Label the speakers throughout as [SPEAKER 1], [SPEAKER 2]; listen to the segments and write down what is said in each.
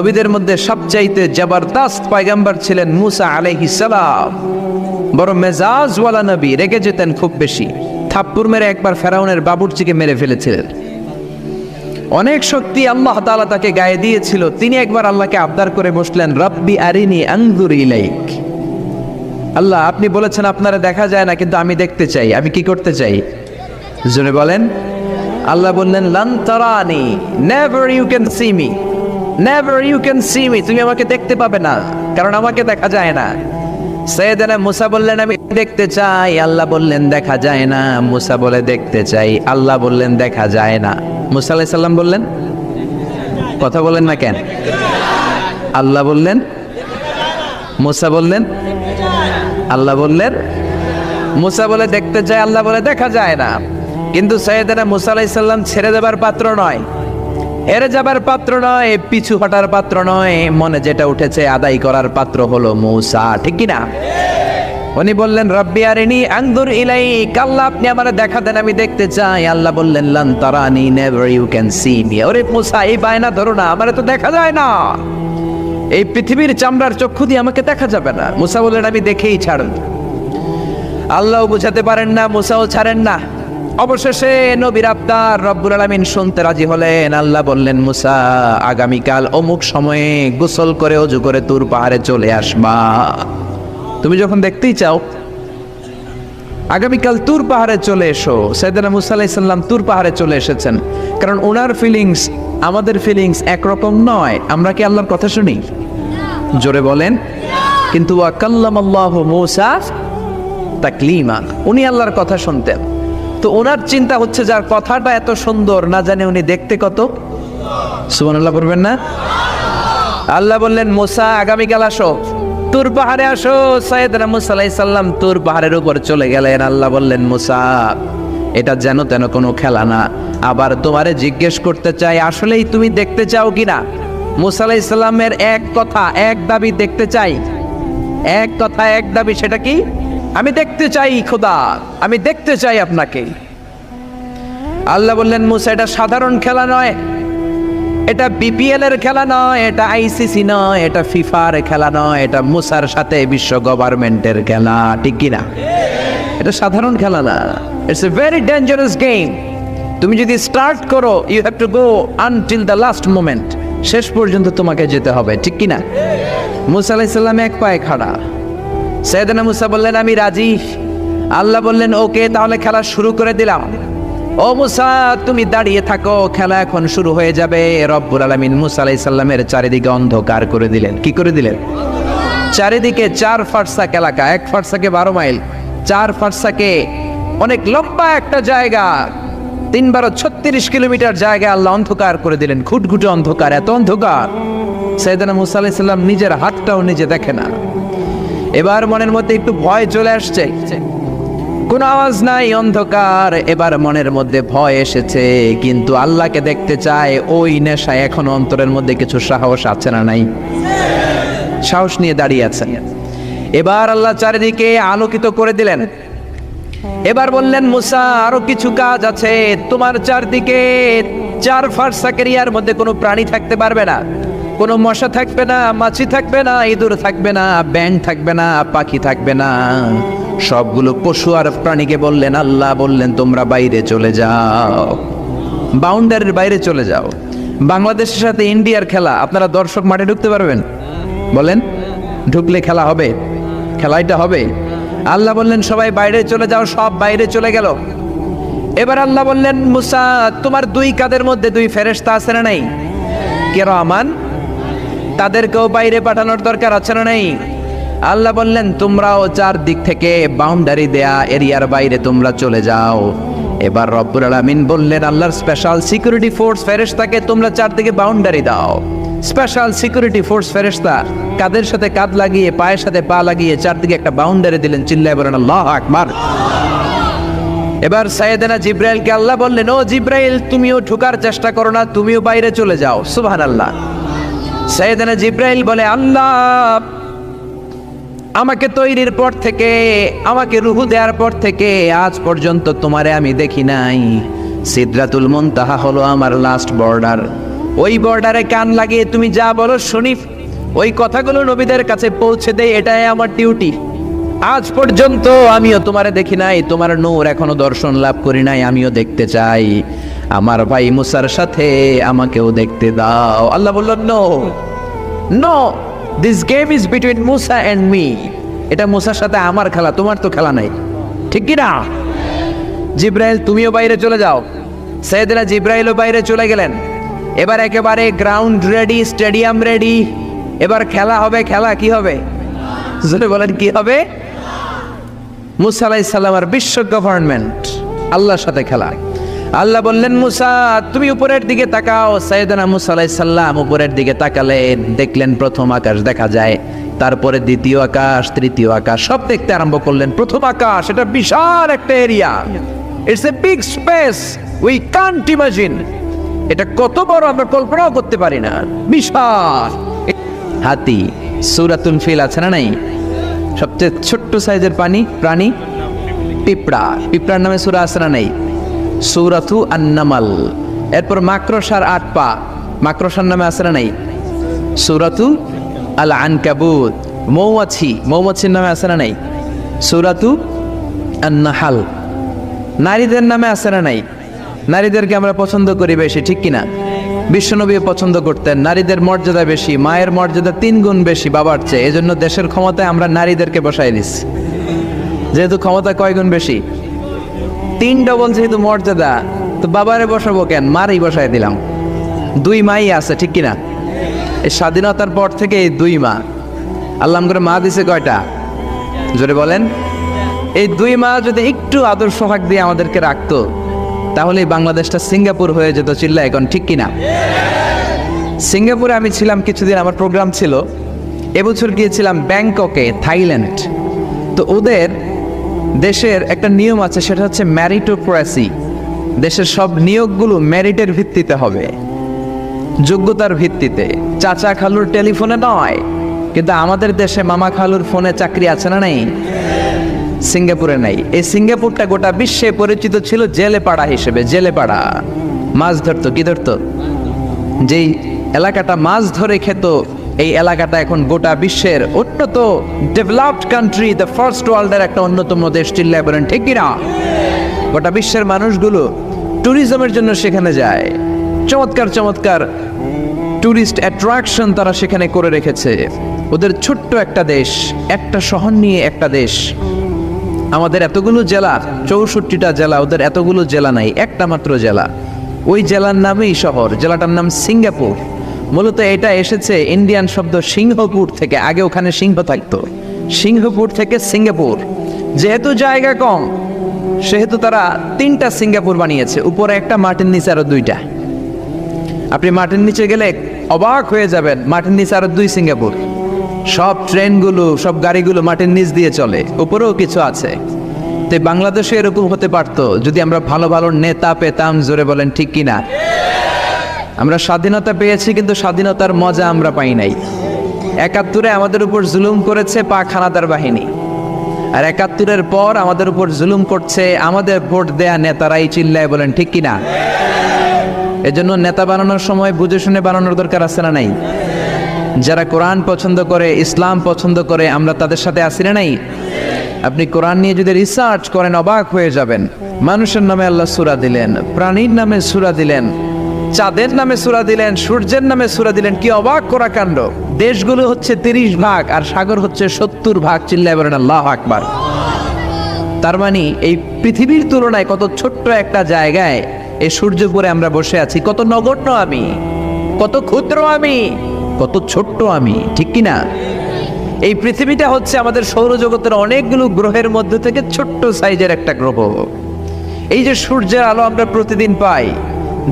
[SPEAKER 1] নবীদের মধ্যে সবচাইতে জবরদস্ত পয়গাম্বর ছিলেন মুসা আলাইহিস সালাম। বড় মেজাজওয়ালা নবী, রেগে যেতেন খুব বেশি। থাপ্পুর মেরে একবার ফেরাউনের বাবুরচিকে মেরে ফেলেছিলেন। অনেক শক্তি আল্লাহ তাআলা তাকে গায়ে দিয়েছিল। তিনি একবার আল্লাহকে আবদার করে বসলেন, রব্বি আরিনি আনজুর ইলাইক। আল্লাহ, আপনি বলেছেন, আপনারা দেখা যায় না, কিন্তু আমি দেখতে চাই। আমি কি করতে চাই? জোরে বলেন। আল্লাহ বললেন, লান তারানি never you can see me never you can see me তুমি আমাকে দেখতে পাবে না, কারণ আমাকে দেখা যায় না। সৈয়দানা মুসা বললেন, আমি দেখতে চাই। আল্লাহ বললেন, দেখা যায় না। মুসা বলে, দেখতে চাই। আল্লাহ বললেন, দেখা যায় না। মুসা আলাইহিস সালাম বললেন, কথা বলেন না কেন? আল্লাহ বললেন, মুসা বললেন, আল্লাহ বললেন, মুসা বলে, দেখতে চায় আল্লাহ বলে, দেখা যায় না। কিন্তু সৈয়দানা মুসা আলাইসাল্লাম ছেড়ে দেবার পাত্র নয়। হেরে যাবার পাত্র নয়, পিছু হটার পাত্র নয়, মনে যেটা উঠেছে আদায় করার পাত্র হলো মৌসা, ঠিক কি না উনি বললেন, রব্বি আরিনি আংদুর ইলাই আল্লাহ আপনি আমার দেখা দেন, আমি দেখতে চাই। আল্লাহ বললেন, লান তারানি, never you can see me. ওরে মুসা, এই বায়না ধরো না, আমার তো দেখা যায় না। এই পৃথিবীর চামড়ার চক্ষু দিয়ে আমাকে দেখা যাবে না। মুসা বললেন, আমি দেখেই ছাড়ব। আল্লাহ বুঝাতে পারেন না, মুসাও ছাড়েন না। অবশেষে নবীর আবদার রব্বুল আলামিন শুনতে রাজি হলেন। আল্লাহ বললেন, মুসা, আগামীকাল অমুক সময়ে গোসল করে অজু করে তুর পাহাড়ে চলে আসবা। তুমি যখন দেখতেই চাও, আগামীকাল তুর পাহাড়ে চলে এসো। সৈয়দনা মুসা তুর পাহাড়ে চলে এসেছেন। কারণ ওনার ফিলিংস আমাদের ফিলিংস একরকম নয়। আমরা কি আল্লাহর কথা শুনি? জোরে বলেন, কিন্তু ওয়াকাল্লাম আল্লাহ মৌসা তাকলিমা। উনি আল্লাহর কথা শুনতেন। তো ওনার চিন্তা হচ্ছে যার কথাটা এত সুন্দর, না জানে উনি দেখতে কত। সুবহানাল্লাহ বলবেন না? আল্লাহ বললেন, মুসা, আগামীকাল আসো। তুর পাহাড়ে আসো। সৈয়দনা মুসা সালাম তুর পাহাড়ের উপর চলে গেলেন। আল্লাহ বললেন, মুসা, এটা যেন তেন কোনো খেলা না। আবার তোমারে জিজ্ঞেস করতে চাই, আসলেই তুমি দেখতে চাও কিনা? মুসা আলাইহিস সালামের এক কথা, এক দাবি দেখতে চাই। এক কথা, এক দাবি, সেটা কি? আমি দেখতে চাই খোদা, আমি দেখতে চাই আপনাকে। আল্লাহ বললেন, মুসা, এটা সাধারণ খেলা নয়, এটা বিপিএল এর খেলা নয়, এটা আইসিসি নয়, এটা ফিফার খেলা নয়, এটা মুসার সাথে বিশ্ব গভর্নমেন্টের খেলা, ঠিক কিনা? এটা সাধারণ খেলা না। It's a very dangerous game তুমি যদি স্টার্ট করো you have to go until the last moment শেষ পর্যন্ত তোমাকে যেতে হবে, ঠিক কিনা? মুসা আলাইসাল্লাম এক পায়ে খাড়া। সৈয়দনা মুসা বললেন, আমি রাজি। আল্লাহ বললেন, ওকে, তাহলে খেলা শুরু করে দিলাম। ও মুসা, তুমি দাঁড়িয়ে থাকো, খেলা এখন শুরু হয়ে যাবে। রব্বুল আলামিন মুসা আলাইহিস সালামের চারিদিকে অন্ধকার করে দিলেন। কি করে দিলেন? চারিদিকে চার ফারসাক এলাকা, এক ফারসাকে বারো মাইল, চার ফারসাকে অনেক লম্বা একটা জায়গা তিন বারো ছত্রিশ কিলোমিটার জায়গা আল্লাহ অন্ধকার করে দিলেন। ঘুটঘুটে অন্ধকার, এত অন্ধকার। সৈয়দনা মুসা আলাইহিস সালাম নিজের হাতটাও নিজে দেখে না। এবার মনের মধ্যে একটু ভয় চলে আসছে। কোনো আওয়াজ নাই, অন্ধকার। এবার মনের মধ্যে ভয় এসেছে, কিন্তু আল্লাহকে দেখতে চায় ওই নেশায় এখন অন্তরের মধ্যে কিছু সাহস আছে না নাই। সাহস নিয়ে দাঁড়িয়ে আছেন এবার আল্লাহ চারিদিকে আলোকিত করে দিলেন। এবার বললেন, মুসা, আরও কিছু কাজ আছে। তোমার চারদিকে চার ফার্সাকেরিয়ার মধ্যে কোনো প্রাণী থাকতে পারবে না। কোনো মশা থাকবে না, মাছি থাকবে না, ইঁদুর থাকবে না ব্যাং থাকবে না, পাখি থাকবে না। সবগুলো পশু আর প্রাণীকে বললেন, আল্লাহ বললেন, তোমরা বাইরে চলে যাও। বাউন্ডারির বাইরে চলে যাও। বাংলাদেশের সাথে ইন্ডিয়ার খেলা, আপনারা দর্শক মাঠে ঢুকতে পারবেন। বলেন, ঢুকলে খেলা হবে? খেলাইটা হবে? আল্লাহ বললেন, সবাই বাইরে চলে যাও, সব বাইরে চলে গেল। এবার আল্লাহ বললেন, মুসা, তোমার দুই কাদের মধ্যে দুই ফেরেশতা আছে না নাই? কেরামান তাদেরকেও বাইরে পাঠানোর দরকার আছে না নাই? আল্লাহ বললেন, তোমরাও চার দিক থেকে বাউন্ডারি দেয়া এরিয়ার বাইরে তোমরা চলে যাও। এবার রব্বুল আলামিন বললেন, আল্লাহর স্পেশাল সিকিউরিটি ফোর্স ফেরেশতাকে তোমরা চারদিকে বাউন্ডারি দাও। স্পেশাল সিকিউরিটি ফোর্স ফেরেশতা কাদের সাথে কাঁধ লাগিয়ে, পায়ের সাথে পা লাগিয়ে চারদিকে একটা বাউন্ডারি দিলেন, চিল্লায় বলেন, আল্লাহ আকবার। এবার সাইয়েদেনা জিব্রাইলকে আল্লাহ বললেন, ও জিব্রাইল, তুমিও ঢুকার চেষ্টা করো না, তুমিও বাইরে চলে যাও। সুবহানাল্লাহ। সাইয়েদেনা জিব্রাইল বলে, আল্লাহ, আমাকে তৈরির পর থেকে, আমাকে রুহু দেওয়ার পর থেকে আজ পর্যন্ত তোমারে আমি দেখি নাই। সিদ্রাতুল মুনতাহা হলো আমার লাস্ট বর্ডার ওই বর্ডারে কান লাগিয়ে তুমি যা বলো, শুনি। ওই কথাগুলো নবীদের কাছে পৌঁছে দেয় এটাই আমার ডিউটি আজ পর্যন্ত আমিও তোমারে দেখি নাই, তোমার নূর এখনও দর্শন লাভ করি নাই, আমিও দেখতে চাই। আমার ভাই মুসার সাথে আমাকেও দেখতে দাও। আল্লাহ বলল, no no this game is between Musa and me এটা মুসার সাথে আমার খেলা, তোমার তো খেলা নাই। ঠিক কি না জিব্রাইল, তুমিও বাইরে চলে যাও। সৈয়দনা জিব্রাইলও বাইরে চলে গেলেন। এবার একেবারে গ্রাউন্ড রেডি স্টেডিয়াম রেডি এবার খেলা হবে, খেলা কি হবে? বলেন, কি হবে? মুসা আলাইহিস সালামের বিশ্ব গভর্নমেন্ট আল্লাহর সাথে খেলা। আল্লাহ বললেন, মুসা, তুমি উপরের দিকে তাকাও। সৈয়দনা মুসা আলাইহিস সালাম উপরের দিকে তাকালেন, দেখলেন প্রথম আকাশ দেখা যায়, তারপরে দ্বিতীয় আকাশ, তৃতীয় আকাশ, সব দেখতে আরম্ভ করলেন। প্রথম আকাশ, এটা বিশাল একটা area it's a big space we can't imagine এটা কত বড়, আমরা কল্পনাও করতে পারি না। বিশাল। হাতি সুরাতুন ফিল আছে না নাই? সবচেয়ে ছোট্ট সাইজের পানি, প্রাণী, পিঁপড়া। পিঁপড়ার নামে সুরা না নাই। সৌরাথু আন্নামাল। এরপর মাকড়সার আট পা। মাকড়সার নামে না নাই। সৌরাতু আল আনকাবুত মৌমাছি। মৌমাছির নামে না নাই। সৌরাতু আন্নাহাল। নারীদের নামে না নাই। নারীদেরকে আমরা পছন্দ করি বেশি, ঠিক কিনা? বিশ্বনবী পছন্দ করতেন নারীদের মর্যাদা বেশি, মায়ের মর্যাদা তিন গুণ বেশি বাবার চেয়ে। এজন্য দেশের ক্ষমতায় আমরা নারীদেরকে বসাই দিচ্ছি যেহেতু ক্ষমতা কয় গুণ বেশি? তিন ডবল যেহেতু মর্যাদা, তো বাবারে বসাবো কেন? মারই বসাই দিলাম। দুই মাই আছে, ঠিক কিনা? এই স্বাধীনতার পর থেকে এই দুই মা। আল্লাহ করে মা দিছে কয়টা? জোরে বলেন। এই দুই মা যদি একটু আদর্শ সোহাগ দিয়ে আমাদেরকে রাখতো তাহলে বাংলাদেশটা সিঙ্গাপুর হয়ে যেত চিল্লা এখন ঠিক কিনা? সিঙ্গাপুরে আমি ছিলাম কিছুদিন, আমার প্রোগ্রাম ছিল। এবছর গিয়েছিলাম ব্যাংককে, থাইল্যান্ড। তো ওদের দেশের একটা নিয়ম আছে, সেটা হচ্ছে ম্যারিটোক্রাসি দেশের সব নিয়োগগুলো মেরিটের ভিত্তিতে হবে। যোগ্যতার ভিত্তিতে। চাচা খালুর টেলিফোনে নয়, কিন্তু আমাদের দেশে মামা খালুর ফোনে চাকরি আছে না নেই? সিঙ্গাপুরে নাই। এই সিঙ্গাপুরটা গোটা বিশ্বে পরিচিত ছিল জেলে পাড়া হিসেবে জেলে পাড়া মাছ ধরতো, কি ধরতো? যেই এলাকাটা মাছ ধরে খেত, এই এলাকাটা এখন গোটা বিশ্বের উন্নত ডেভেলপড কান্ট্রি দ্য ফার্স্ট ওয়ার্ল্ডের একটা অন্যতম দেশ, চিল্লায় বলেন, ঠিক কিনা? গোটা বিশ্বের মানুষগুলো ট্যুরিজমের জন্য সেখানে যায়। চমৎকার চমৎকার ট্যুরিস্ট অ্যাট্রাকশন তারা সেখানে করে রেখেছে। ওদের ছোট্ট একটা দেশ, একটা শহর নিয়ে একটা দেশ। আমাদের এতগুলো জেলা, চৌষট্টিটা জেলা, ওদের এতগুলো জেলা নাই, একটা মাত্র জেলা। ওই জেলার নামেই শহর, জেলাটার নাম সিঙ্গাপুর। মূলত এটা এসেছে ইন্ডিয়ান শব্দ সিংহপুর থেকে, আগে ওখানে সিংহ থাকতো। সিংহপুর থেকে সিঙ্গাপুর। যেহেতু জায়গা কম, সেহেতু তারা তিনটা সিঙ্গাপুর বানিয়েছে, উপরে একটা মাটির নিচে আরও দুইটা। আপনি মাটির নিচে গেলে অবাক হয়ে যাবেন মাটির নিচে আরও দুই সিঙ্গাপুর। সব ট্রেনগুলো, সব গাড়িগুলো মাটির নিচ দিয়ে চলে। উপরেও কিছু আছে। তো বাংলাদেশে এরকম হতে পারতো, যদি আমরা ভালো ভালো নেতা পেতাম, জোরে বলেন, ঠিক কিনা? আমরা স্বাধীনতা পেয়েছি, কিন্তু স্বাধীনতার মজা আমরা পাই নাই। একাত্তরে আমাদের উপর জুলুম করেছে পাক হানাদার বাহিনী। আর একাত্তরের পর আমাদের উপর জুলুম করছে আমাদের ভোট দেয়া নেতারাই চিল্লায় বলেন, ঠিক কিনা? এজন্য নেতা বানানোর সময়, বুঝে শুনে বানানোর দরকার আছে না নাই? যারা কোরআন পছন্দ করে, ইসলাম পছন্দ করে, আমরা তাদের সাথে আসি না নাই? আপনি কোরআন নিয়ে যদি রিসার্চ করেন, অবাক হয়ে যাবেন। মানুষের নামে আল্লাহ সুরা দিলেন, প্রাণীর নামে সুরা দিলেন, চাঁদের নামে সুরা দিলেন, সূর্যের নামে সুরা দিলেন, কি অবাক করা কাণ্ড? দেশগুলো হচ্ছে তিরিশ ভাগ, আর সাগর হচ্ছে সত্তর ভাগ, চিল্লায় বলেন আল্লাহ আকবার। তার মানে এই পৃথিবীর তুলনায় কত ছোট্ট একটা জায়গায় এই সূর্যপুরে আমরা বসে আছি, কত নগণ্য আমি, কত ক্ষুদ্র আমি। কত ছোট্ট আমি, ঠিক কি না এই পৃথিবীটা হচ্ছে আমাদের সৌরজগতের অনেকগুলো গ্রহের মধ্যে থেকে ছোট্ট সাইজের একটা গ্রহ। এই যে সূর্যের আলো আমরা প্রতিদিন পাই,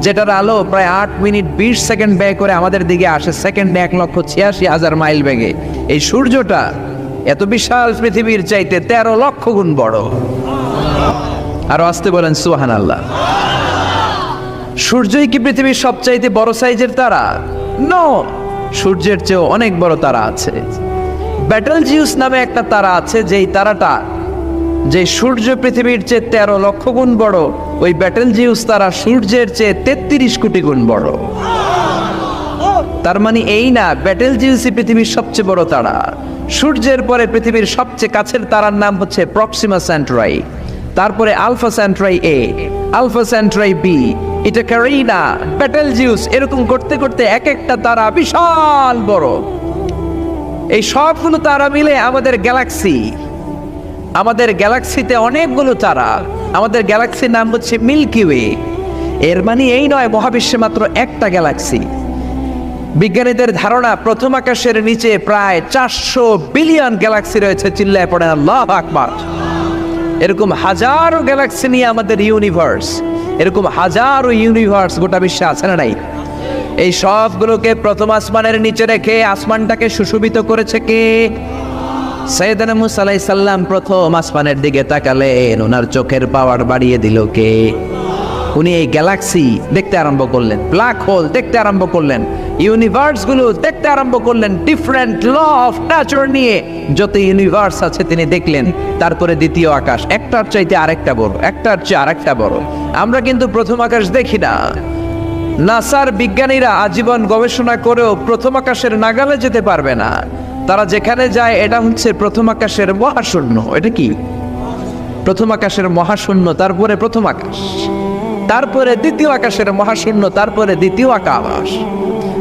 [SPEAKER 1] যেটার আলো প্রায় আট মিনিট বিশ সেকেন্ড ব্যয় করে আমাদের দিকে আসে সেকেন্ডে এক লক্ষ ছিয়াশি হাজার মাইল বেগে। এই সূর্যটা এত বিশাল পৃথিবীর চাইতে তেরো লক্ষ গুণ বড়। আরও আসতে বলেন সুহান আল্লাহ সূর্যই কি পৃথিবীর সবচাইতে বড় সাইজের তারা? নো সূর্যের চেয়েও অনেক বড় তারা আছে। ব্যাটেল জিউস নামে একটা তারা আছে, যেই তারাটা যে সূর্য পৃথিবীর চেয়ে তেরো লক্ষ গুণ বড়, ওই ব্যাটেল জিউস তারা সূর্যের চেয়ে তেত্রিশ কোটি গুণ বড়। তার মানে এই না ব্যাটেল জিউসি পৃথিবীর সবচেয়ে বড় তারা। সূর্যের পরে পৃথিবীর সবচেয়ে কাছের তারার নাম হচ্ছে প্রক্সিমা স্যান্ট্রাই তারপরে Alpha Centauri A Alpha Centauri B এটা ক্যারিনা ব্যাটেল জিউস এরকম করতে করতে এক একটা তারা বিশাল বড়। এই সবগুলো তারা মিলে আমাদের গ্যালাক্সি। আমাদের গ্যালাক্সিতে অনেকগুলো তারা। আমাদের গ্যালাক্সির নাম হচ্ছে মিল্কি ওয়ে এর মানে এই নয়, মহাবিশ্বে মাত্র একটা গ্যালাক্সি। বিজ্ঞানীদের ধারণা, প্রথম আকাশের নিচে প্রায় চারশো বিলিয়ন গ্যালাক্সি রয়েছে, চিল্লায় পড়ে আল্লাহ আকবার। এরকম হাজারো গ্যালাক্সি নিয়ে আমাদের ইউনিভার্স এরকম হাজারো ইউনিভার্স গোটা বিশ্বে আছে না নাই? এই সবগুলোকে প্রথম আসমানের নিচে রেখে আসমানটাকে সুশোভিত করেছে কে? সৈয়দানা মুসা আলাইহিস প্রথম আসমানের দিকে তাকালেন ওনার চোখের পাওয়ার বাড়িয়ে দিল কে? উনি এই গ্যালাক্সি দেখতে আরম্ভ করলেন ব্ল্যাক হোল দেখতে আরম্ভ করলেন ইউনিভার্সগুলো দেখতে আরম্ভ করলেন ডিফারেন্ট ল অফ নেচার নিয়ে যত ইউনিভার্স আছে তিনি দেখলেন, তারপরে দ্বিতীয় আকাশ, একটার চাইতে আরেকটা বড়, একটার চেয়ে আরেকটা বড়। আমরা কিন্তু প্রথম আকাশ দেখি না। নাসার বিজ্ঞানীরা আজীবন গবেষণা করেও প্রথম আকাশের নাগালে যেতে পারবে না। তারা যেখানে যায়, এটা হচ্ছে প্রথম আকাশের মহাশূন্য। এটা কি? প্রথম আকাশের মহাশূন্য, তারপরে প্রথম আকাশ। তারপরে দ্বিতীয় আকাশের মহাশূন্য, তারপরে দ্বিতীয় আকাশ।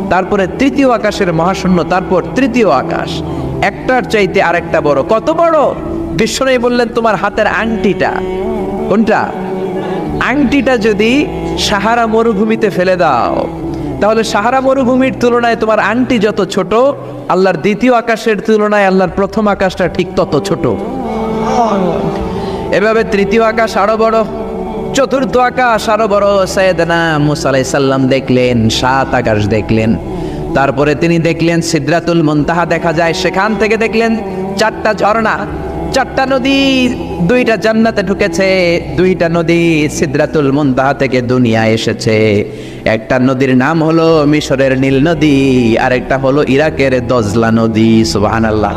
[SPEAKER 1] তারপরে তৃতীয় আকাশের মহাশূন্য, তারপর তৃতীয় আকাশ। একটার চাইতে আরেকটা বড়। কত বড়? বিশ্বনবী বললেন, তোমার হাতের আংটিটা। কোনটা? আংটিটা যদি সাহারা মরুভূমিতে ফেলে দাও, তাহলে সাহারা মরুভূমির তুলনায় তোমার আংটি যত ছোট, আল্লাহর দ্বিতীয় আকাশের তুলনায় আল্লাহর প্রথম আকাশটা ঠিক তত ছোট। এভাবে তৃতীয় আকাশ আরও বড়, চতুর্থ আকাশ আরও বড় সৈয়দনা মুসা আলাইহিস সালাম দেখলেন, সাত আকাশ দেখলেন। তারপরে তিনি দেখলেন সিদ্রাতুল মুনতাহা দেখা যায়, সেখান থেকে দেখলেন চারটা ঝর্ণা, চারটা নদী দুইটা জান্নাতে ঢুকেছে দুইটা নদী সিদ্রাতুল মুনতাহা থেকে দুনিয়া এসেছে একটা নদীর নাম হলো মিশরের নীল নদী আরেকটা হলো ইরাকের দজলা নদী সুবহানাল্লাহ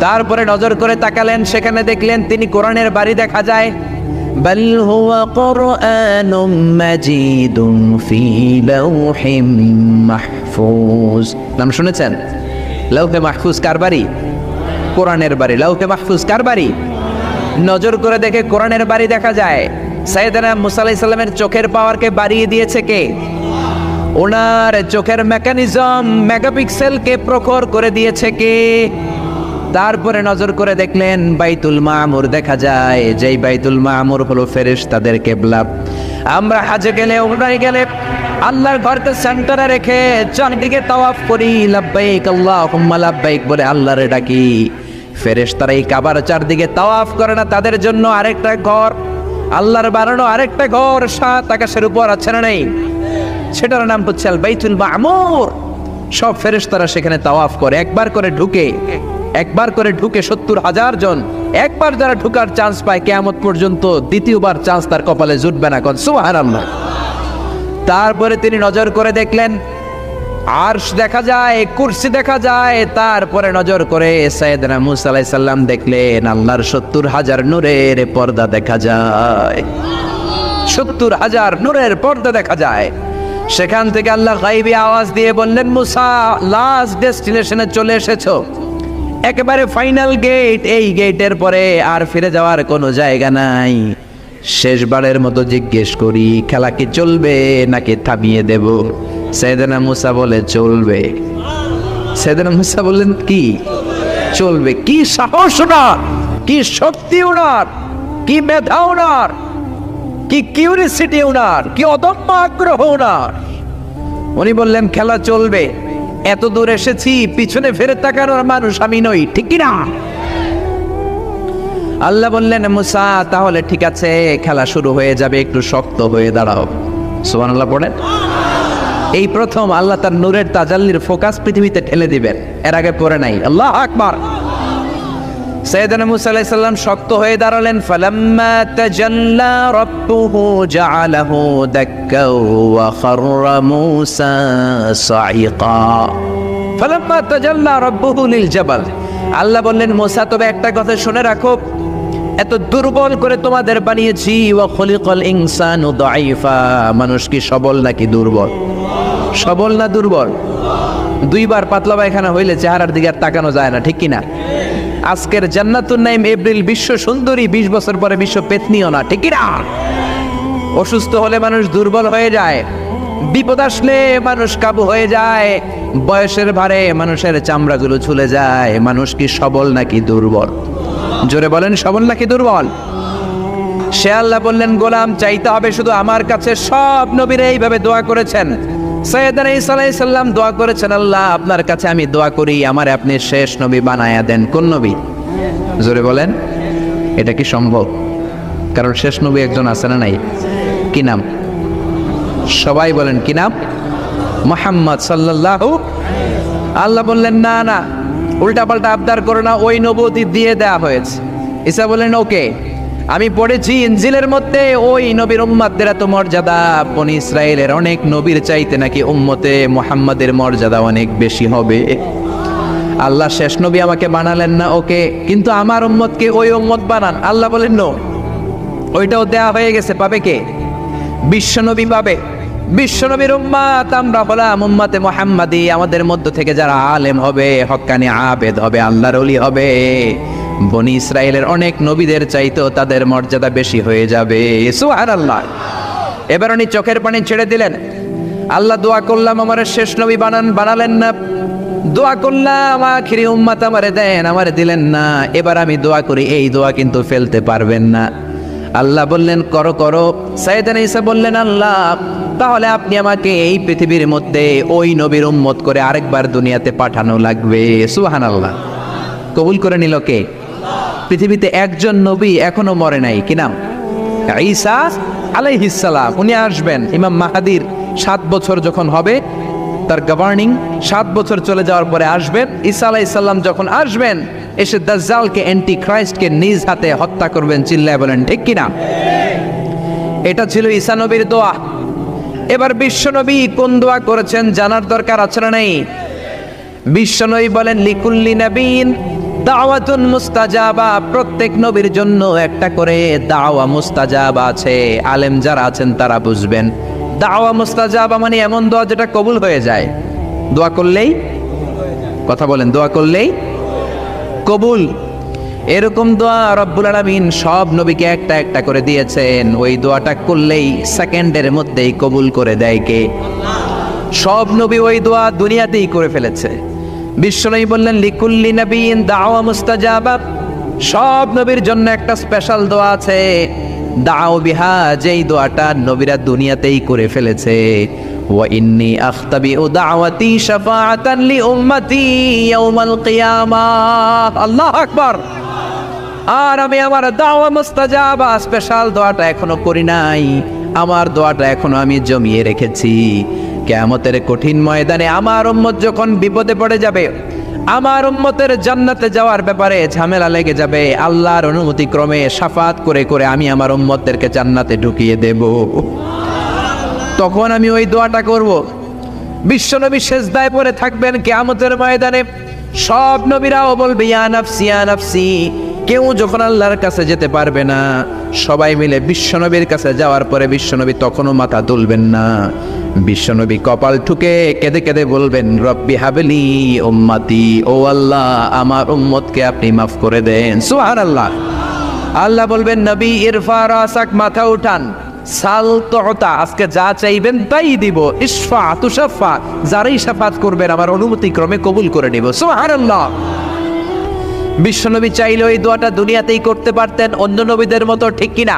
[SPEAKER 1] তারপরে নজর করে তাকালেন সেখানে দেখলেন তিনি কোরআনের বাড়ি দেখা যায় بل هو قرآن مجيد في لوح محفوظ নাম শুনেছেন লৌহে মাহফুজ কার বাড়ি কোরআনের বাড়ি লৌহে মাহফুজ কার বাড়ি নজর করে দেখে কোরআনের বাড়ি দেখা যায়। সাইয়েদানা মুসা আলাইহিস সালামের চোখের পাওয়ারকে বাড়িয়ে দিয়েছে কে? ওনার চোখের মেকানিজম মেগাপিক্সেলকে প্রখর করে দিয়েছে কে? তারপরে নজর করে দেখলেন বাইতুল মামুর দেখা যায়, যেই বাইতুল মামুর হলো ফেরেশ তাদের কেবলা। আমরা হাজে গেলে ওমরায় গেলে আল্লাহর ঘরকে সেন্টারে রেখে চারদিকে তাওয়াফ করি, লাব্বাইক আল্লাহুম্মা, লাব্বাইক বলে আল্লাহরে ডাকি। ফেরেশ তারা এই কাবার চারদিকে তাওয়াফ করে না? তাদের জন্য আরেকটা ঘর। আল্লাহর বানানো আরেকটা ঘর। সাত আকাশের উপর আছে না নেই? সেটার নাম হচ্ছে আল বাইতুল মামুর। সব ফেরেশতারা সেখানে তাওয়াফ করে। একবার করে ঢুকে, একবার করে ঢুকে সত্তর হাজার জন। একবার যারা ঢুকার চান্স পায়, কেয়ামত পর্যন্ত দ্বিতীয়বার চান্স তার কপালে জুটবে না। কন, সুবহানাল্লাহ। তারপরে তিনি নজর করে দেখলেন আরশ দেখা যায়, কুরসি দেখা যায়, তারপরে নজর করে সৈয়দনা মুসা আলাইহিস সালাম দেখলেন আল্লাহর সত্তর হাজার নূরের পর্দা দেখা যায়। সত্তর হাজার নূরের পর্দা দেখা যায়। সেখান থেকে আল্লাহ গাইবি আওয়াজ দিয়ে বললেন, মুসা লাস্ট ডেস্টিনেশনে চলে এসেছ। একেবারে ফাইনাল গেট এই গেটের পরে আর ফিরে যাওয়ার কোনো জায়গা নাই। শেষবারের মতো জিজ্ঞেস করি, খেলা কি চলবে নাকি থামিয়ে দেব? সেদেনা মুসা বলে, চলবে। সেদেনা মুসা বললেন, কি? চলবে। কি সাহস ওনার? কি শক্তি ওনার? কি মেধা ওনার? কি কিউরিসিটি ওনার? কি অদম্য আগ্রহ ওনার? উনি বললেন, খেলা চলবে। এত দূর এসেছি, পিছনে ফেরে তাকানোর মানুষ আমি নই ঠিক কি না? আল্লাহ বললেন, মুসা, তাহলে ঠিক আছে, খেলা শুরু হয়ে যাবে, একটু শক্ত হয়ে দাঁড়াও। সুবান আল্লাহ পড়েন। এই প্রথম আল্লাহ তার নূরের তাজাল্লির ফোকাস পৃথিবীতে ঠেলে দিবেন। এর আগে পরে নাই। আল্লাহ আকবার। সৈয়দনা মুসা আলাইহিস শক্ত হয়ে দাঁড়ালেন, ফালাম্মা তাজাল্লা রাব্বুহু জাআলাহু দাক্কা ওয়া খাররা মুসা সাইকা ফালাম্মা তাজাল্লা রাব্বুহু লিল জাবাল। আল্লাহ বললেন, মুসা, তবে একটা কথা শুনে রাখো। এত দুর্বল করে তোমাদের বানিয়েছি, ওয়া খলিকাল ইনসানু দাঈফা। মানুষ কি সবল নাকি দুর্বল? সবল না দুর্বল? দুইবার পাতলা পায়খানা হইলে চেহারার দিকে আর তাকানো যায় না, ঠিক কিনা? আজকের জান্নাতুন নাইম এপ্রিল বিশ্ব সুন্দরী, বিশ বছর পরে বিশ্ব পেতনিও না, ঠিক কিনা? অসুস্থ হলে মানুষ দুর্বল হয়ে যায়, বিপদ আসলে মানুষ কাবু হয়ে যায়, বয়সের ভারে মানুষের চামড়াগুলো ঝুলে যায়, মানুষ কি সবল নাকি দুর্বল? জোরে বলেন, সবল নাকি দুর্বল? সে আল্লাহ বললেন, গোলাম, চাইতে হবে শুধু আমার কাছে, সব নবীরা এইভাবে দোয়া করেছেন। সৈয়দান ঈসা আলাইহিস সালাম দোয়া করেছেন, আল্লাহ, আপনার কাছে আমি দোয়া করি, আমার আপনি শেষ নবী বানায়া দেন। কোন নবী? জোরে বলেন, এটা কি সম্ভব? কারণ শেষ নবী একজন আছে না নাই? কি নাম? সবাই বলেন, কি নাম? মোহাম্মদ সাল্লাল্লাহু আল্লাহ বললেন, না না উল্টা পাল্টা আবদার করো না, ওই নবতী দিয়ে দেয়া হয়েছে। ইসা বললেন, ওকে। আমি পড়েছি ইনজিলের মধ্যে, ওই নবীর উম্মাদের এত মর্যাদা। বনি ইসরায়েলের অনেক নবীর চাইতে নাকি উম্মতে মোহাম্মদের মর্যাদা অনেক বেশি হবে। আল্লাহ শেষ নবী আমাকে বানালেন না ওকে, কিন্তু আমার উম্মতকে ওই উম্মত বানান। আল্লাহ বলেন, নো, ওইটাও দেয়া হয়ে গেছে, পাবে কে? বিশ্বনবী পাবে। বিশ্বনবীর উম্মাত, আমরা হলাম উম্মাতে মোহাম্মদী, আমাদের মধ্য থেকে যারা আলেম হবে, হক্কানি আবেদ হবে, আল্লাহর অলি হবে। বনি ইসরায়েলের অনেক নবীদের চাইতেও তাদের মর্যাদা বেশি হয়ে যাবে। সুবহানাল্লাহ। এবার উনি চোখের পানি ছেড়ে দিলেন। আল্লাহ দোয়া করলাম, আমার শেষ নবী বানান, বানালেন না। দোয়া করলাম, আখিরি উম্মাত আমারে দেন, আমারে দিলেন না। এবার আমি দোয়া করি, এই দোয়া কিন্তু ফেলতে পারবেন না। আল্লাহ বললেন, করো করো। সাইদান ঈসা বললেন, আল্লাহ, তাহলে আপনি আমাকে এই পৃথিবীর মধ্যে ওই নবীর উম্মত করে আরেকবার দুনিয়াতে পাঠানো লাগবে। সুহান আল্লাহ কবুল করে নিল কে? পৃথিবীতে একজন নবী এখনও মরে নাই। কি নাম? ঈসা আলাইহিসসালাম উনি আসবেন, ইমাম মাহাদির সাত বছর যখন হবে, তার গভর্নিং সাত বছর চলে যাওয়ার পরে আসবেন। ঈসা আলাইসাল্লাম যখন আসবেন, এসে দাজ্জালকে অ্যান্টি ক্রাইস্টকে নিজ হাতে হত্যা করবেন, চিল্লায় বলেন, ঠিক কিনা এটা ছিল ঈসা নবীর দোয়া। এবার বিশ্বনবী কোন দোয়া করেছেন জানার দরকার আছে না নেই? বিশ্বনবী বলেন, লিকুল্লি নবীন দাওয়াতুন মুস্তাজাবা, প্রত্যেক নবীর জন্য একটা করে দাওয়া মুস্তাজাবা আছে। আলেম যারা আছেন তারা বুঝবেন। দাওয়া মুস্তাজাবা মানে এমন দোয়া যেটা কবুল হয়ে যায়। দোয়া করলেই? কথা বলেন, দোয়া করলেই? কবুল। এরকম দোয়া রব্বুল আলামিন সব নবীকে একটা একটা করে দিয়েছেন। ওই দোয়াটা করলেই সেকেন্ডের মধ্যেই কবুল করে দেয় কে? সব নবী ওই দোয়া দুনিয়াতেই করে ফেলেছে। বিশ্বনবী বললেন, লিকুল্লি নবীন দাওয়া মুস্তাজাবা। সব নবীর জন্য একটা স্পেশাল দোয়া আছে। দাও বিহা, যেই দোয়াটা নবীরা দুনিয়াতেই করে ফেলেছে। আর আমি আমার স্পেশাল দোয়াটা এখনও করি নাই। আমার দোয়াটা এখনও আমি জমিয়ে রেখেছি। কেয়ামতের কঠিন ময়দানে আমার উম্মত যখন বিপদে পড়ে যাবে, আমার উম্মতের জান্নাতে যাওয়ার ব্যাপারে ঝামেলা লেগে যাবে। আল্লাহর অনুমতি ক্রমে সাফাত করে করে আমি আমার উম্মতদেরকে জান্নাতে ঢুকিয়ে দেব। তখন আমি ওই দোয়াটা করব। বিশ্বনবী শেষদায় পরে থাকবেন কেয়ামতের ময়দানে। সব নবীরাও বলবে, ইয়া নাফসি ইয়া নাফসি। কেউ যখন আল্লাহর কাছে যেতে পারবে না। সবাই মিলে বিশ্বনবীর কাছে যাওয়ার পরে বিশ্বনবী তখনও মাথা তুলবেন না। বিশ্বনবী কপাল ঠুকে কেঁদে কেঁদে বলবেন, রব্বি হাবেলি উম্মাতি, ও আল্লাহ, আমার উম্মতকে আপনি মাফ করে দেন। সুবহানাল্লাহ। আল্লাহ আল্লাহ বলবেন, নবী ইরফা রাসাক মাথা উঠান। সাল তহতা আজকে যা চাইবেন তাই দিব। ইসফা তুষাফা যারাই সাফাত করবেন, আমার অনুমতি ক্রমে কবুল করে নিব। সুবহানাল্লাহ। বিশ্বনবী চাইলে ওই দোয়াটা দুনিয়াতেই করতে পারতেন অন্য নবীদের মতো ঠিক কিনা?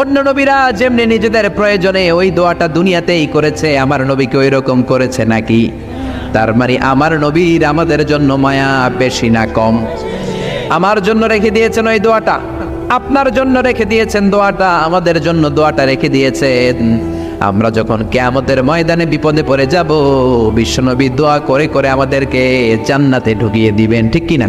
[SPEAKER 1] অন্য নবীরা যেমনি নিজেদের প্রয়োজনে ওই দোয়াটা দুনিয়াতেই করেছে, আমার নবীকে ওই রকম করেছে নাকি? তার মানে আমার নবীর আমাদের জন্য মায়া বেশি না কম? আমার জন্য রেখে দিয়েছেন ওই দোয়াটা। আপনার জন্য রেখে দিয়েছেন দোয়াটা, আমাদের জন্য দোয়াটা রেখে দিয়েছেন আমরা যখন কেয়ামতের ময়দানে বিপদে পড়ে যাব, বিশ্বনবী দোয়া করে করে আমাদেরকে জান্নাতে ঢুকিয়ে দিবেন, ঠিক কিনা?